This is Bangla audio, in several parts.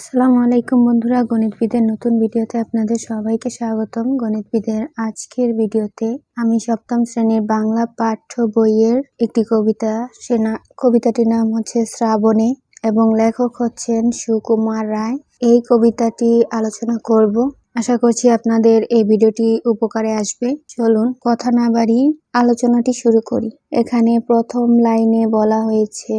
আসসালামু আলাইকুম বন্ধুরা, গণিতবিদের নতুন ভিডিওতে আপনাদের সবাইকে স্বাগতম। গণিতবিদের আজকের ভিডিওতে আমি সপ্তম শ্রেণির বাংলা পাঠ্য বইয়ের একটি কবিতা, সে না, কবিতাটির নাম হচ্ছে শ্রাবণে এবং লেখক হচ্ছেন সুকুমার রায়। এই কবিতাটি আলোচনা করব। আশা করছি আপনাদের এই ভিডিওটি উপকারে আসবে। চলুন কথা না বাড়িয়ে আলোচনাটি শুরু করি। এখানে প্রথম লাইনে বলা হয়েছে,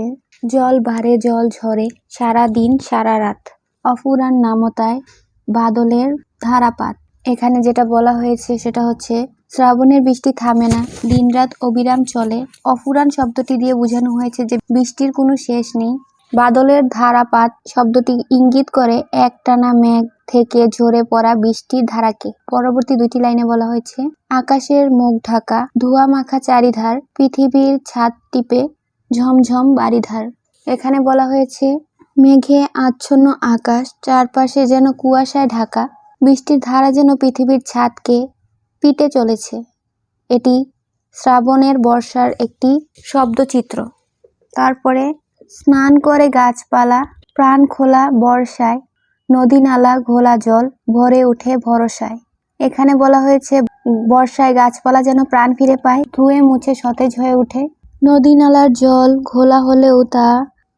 জল বাড়ে জল ঝরে সারা দিন সারা রাত। অফুরান নামতায় বাদলের ধারাপাত। এখানে যেটা বলা হয়েছে সেটা হচ্ছে, শ্রাবণের বৃষ্টি থামে না, দিনরাত অবিরাম চলে। অফুরান শব্দটি দিয়ে বোঝানো হয়েছে যে বৃষ্টির কোনো শেষ নেই। বাদলের ধারাপাত শব্দটি ইঙ্গিত করে একটানা মেঘ থেকে ঝরে পড়া বৃষ্টির ধারাকে। পরবর্তী দুটি লাইনে বলা হয়েছে, আকাশের মুখ ঢাকা ধোয়া মাখা চারিধার, পৃথিবীর ছাদ টিপে ঝমঝম বাড়িধার। এখানে বলা হয়েছে মেঘে আচ্ছন্ন আকাশ, চারপাশে যেন কুয়াশায় ঢাকা, বৃষ্টির ধারা যেন পৃথিবীর ছাদকে পিটে চলেছে। এটি শ্রাবণের বর্ষার একটি শব্দচিত্র। তারপরে স্নান করে গাছপালা, প্রাণ খোলা বর্ষায়, নদী নালা ঘোলা জল ভরে ওঠে ভরসায়। এখানে বলা হয়েছে, বর্ষায় গাছপালা যেন প্রাণ ফিরে পায়, ধুয়ে মুছে সতেজ হয়ে ওঠে। নদী নালার জল ঘোলা হলেও তা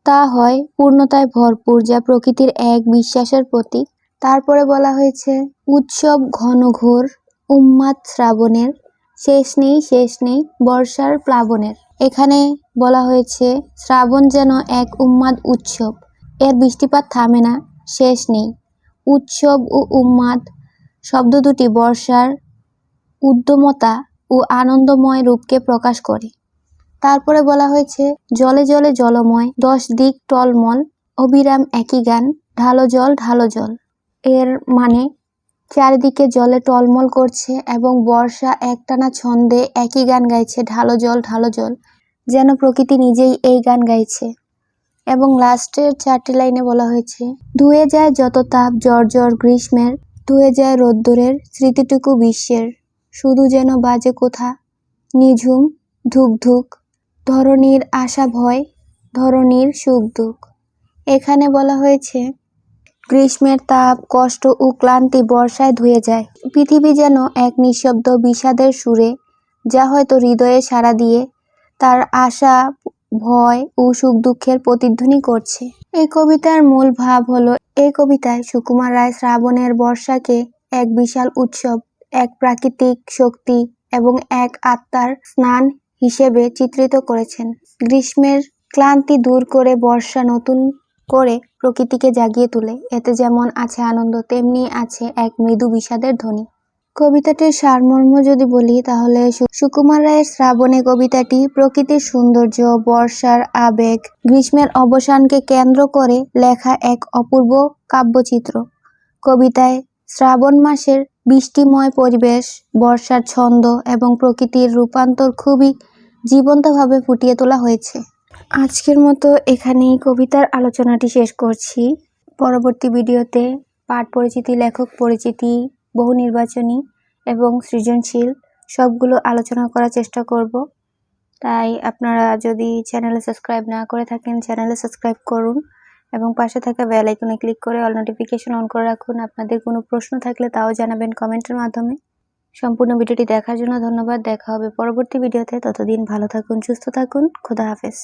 তা হয় পূর্ণতায় ভরপুর, যা প্রকৃতির এক বিশ্বাসের প্রতীক। তারপরে বলা হয়েছে, উৎসব ঘনঘোর উন্মাদ শ্রাবণের, শেষ নেই শেষ নেই, বর্ষার প্লাবনের। এখানে বলা হয়েছে, শ্রাবণ যেন এক উন্মাদ উৎসব। এর বৃষ্টিপাত থামে না, শেষ নেই। উৎসব ও উম্মাদ শব্দ দুটি বর্ষার উদ্যমতা ও আনন্দময় রূপকে প্রকাশ করে। তারপরে বলা হয়েছে, জলে জলে জলময়, দশ দিক টলমল, অবিরাম একই গান, ঢালো জল ঢালো জল। এর মানে চারিদিকে জলে টলমল করছে এবং বর্ষা একটানা ছন্দে একই গান গাইছে, ঢালো জল ঢালো জল, যেন প্রকৃতি নিজেই এই গান গাইছে। এবং লাস্টের চারটি লাইনে বলা হয়েছে, ধুয়ে যায় যত তাপ জ্বর জ্বর গ্রীষ্মের, ধুয়ে যায় রোদ্দুরের, স্মৃতিটুকু বিশ্বের। শুধু যেন বাজে কোথা, নিঝুম ধুক ধুক ধরনীর আশা ভয় ধরনীর সুখ দুঃখ। এখানে বলা হয়েছে, গ্রীষ্মের তাপ, কষ্ট ও ক্লান্তি বর্ষায় ধুয়ে যায়। পৃথিবী যেন এক নিঃশব্দ বিষাদের সুরে, যা হয়তো হৃদয়ে সাড়া দিয়ে তার আশা, ভয় ও সুখ দুঃখের প্রতিধ্বনি করছে। এই কবিতার মূল ভাব হলো, এই কবিতায় সুকুমার রায় শ্রাবণের বর্ষাকে এক বিশাল উৎসব, এক প্রাকৃতিক শক্তি এবং এক আত্মার স্নান হিসেবে চিত্রিত করেছেন। গ্রীষ্মের ক্লান্তি দূর করে বর্ষা নতুন করে প্রকৃতিকে জাগিয়ে তোলে। এতে যেমন আছে আনন্দ, তেমনি আছে এক মৃদু বিষাদের ধ্বনি। কবিতাটির সারমর্ম যদি বলি, তাহলে সুকুমার রায়ের শ্রাবণে কবিতাটি প্রকৃতির সৌন্দর্য, বর্ষার আবেগ, গ্রীষ্মের অবসানকে কেন্দ্র করে লেখা এক অপূর্ব কাব্যচিত্র। কবিতায় শ্রাবণ মাসের বৃষ্টিময় পরিবেশ, বর্ষার ছন্দ এবং প্রকৃতির রূপান্তর খুবই জীবন্তভাবে ফুটিয়ে তোলা হয়েছে। আজকের মতো এখানেই কবিতার আলোচনাটি শেষ করছি। পরবর্তী ভিডিওতে পাঠ পরিচিতি, লেখক পরিচিতি, বহু নির্বাচনী এবং সৃজনশীল সবগুলো আলোচনা করার চেষ্টা করব। তাই আপনারা যদি চ্যানেলে সাবস্ক্রাইব না করে থাকেন, চ্যানেলে সাবস্ক্রাইব করুন এবং পাশে থাকা বেল আইকনে ক্লিক করে অল নোটিফিকেশন অন করে রাখুন। আপনাদের কোনো প্রশ্ন থাকলে তাও জানাবেন কমেন্টের মাধ্যমে। সম্পূর্ণ ভিডিওটি দেখার জন্য ধন্যবাদ। দেখা হবে পরবর্তী ভিডিওতে। ততদিন ভালো থাকুন, সুস্থ থাকুন। খোদা হাফেজ।